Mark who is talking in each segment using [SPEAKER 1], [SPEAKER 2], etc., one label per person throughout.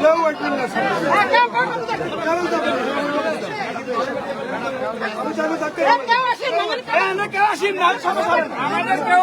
[SPEAKER 1] কেউ উঠবেন না কেউ আসেন না। আমাদের কেউ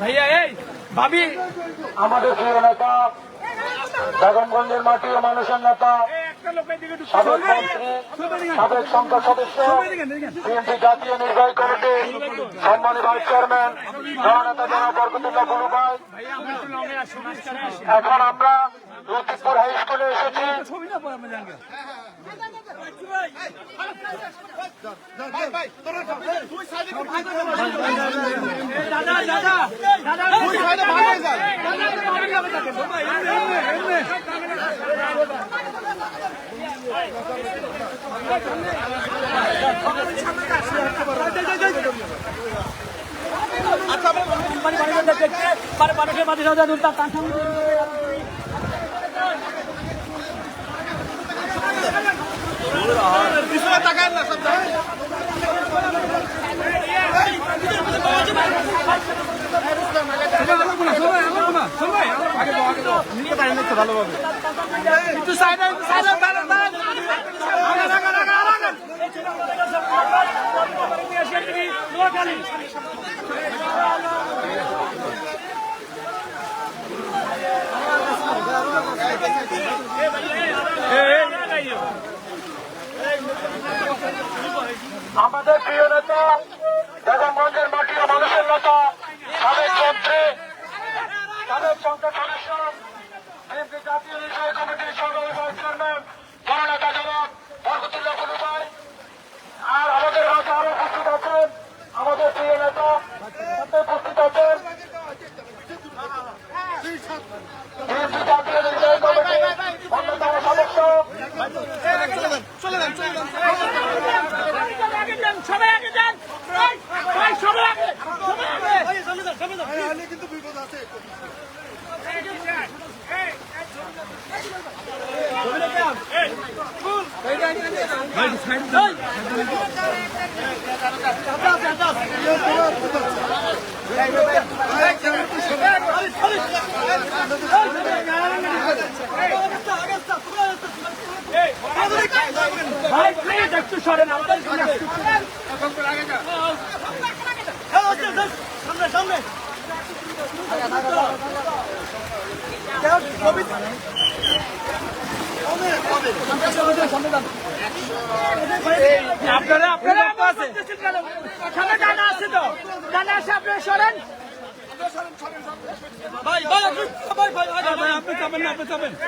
[SPEAKER 2] ভাইয়া এই ভাবি।
[SPEAKER 3] আমাদের প্রিয় নেতা বেগমগঞ্জের মাটি ও মানুষের নেতা সাবেক মন্ত্রী সাবেক সংসদ সদস্য বিএনপি জাতীয় নির্বাহী কমিটি সম্মানী ভাইস চেয়ারম্যান জননেতা জনাব বরকতুল্লাহ গুরু ভাই। এখন আমরা লতিফপুর হাই স্কুলে এসেছি।
[SPEAKER 2] দাদা দাদা মানুষের মাঝে সাজা দুলতা তার সামনে একটু সাইড সাইড দাঁড়ান আগান আগান আগান আগান নোয়াখালী
[SPEAKER 3] আমাদের প্রিয় নেতা বেগমগঞ্জের মাটি ও মানুষের নেতা সাবেক মন্ত্রী সাবেক সংসদ সদস্য বিএনপি জাতীয় নির্বাহী কমিটির সংগ্রামী ভাইস চেয়ারম্যান জননেতা জনাব বরকতুল্লাহ গুরু ভাই আর আমাদের মাঝে আরও উপস্থিত আছেন আমাদের প্রিয় নেতা সাথে উপস্থিত আছেন? বিএনপি জাতীয় নির্বাহী কমিটির অন্যতম সদস্য।
[SPEAKER 2] আগে যান সবাই আগে যান সবাই আগে সবাই আগে
[SPEAKER 1] আলে কিন্তু বিপদ আছে
[SPEAKER 2] ভাই প্লিজ একটু সরেন আমাদের সামনে সামনে আপনারা আপনারা আছে সামনে ডানা আছে তো। ডানা আছে আপনারা সরেন। ভাই ভাই আপনি না আপনি
[SPEAKER 4] জমিদার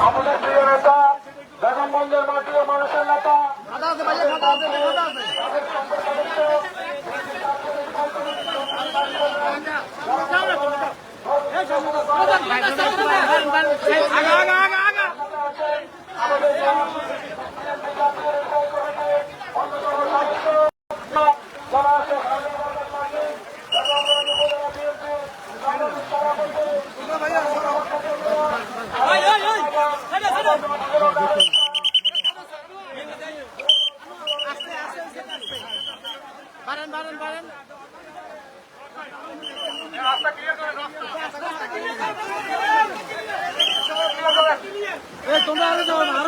[SPEAKER 3] আমাদের প্রিয় নেতা বেগমগঞ্জের মাটি ও মানুষের নেতা
[SPEAKER 2] আগা তোমরা আরও যাও না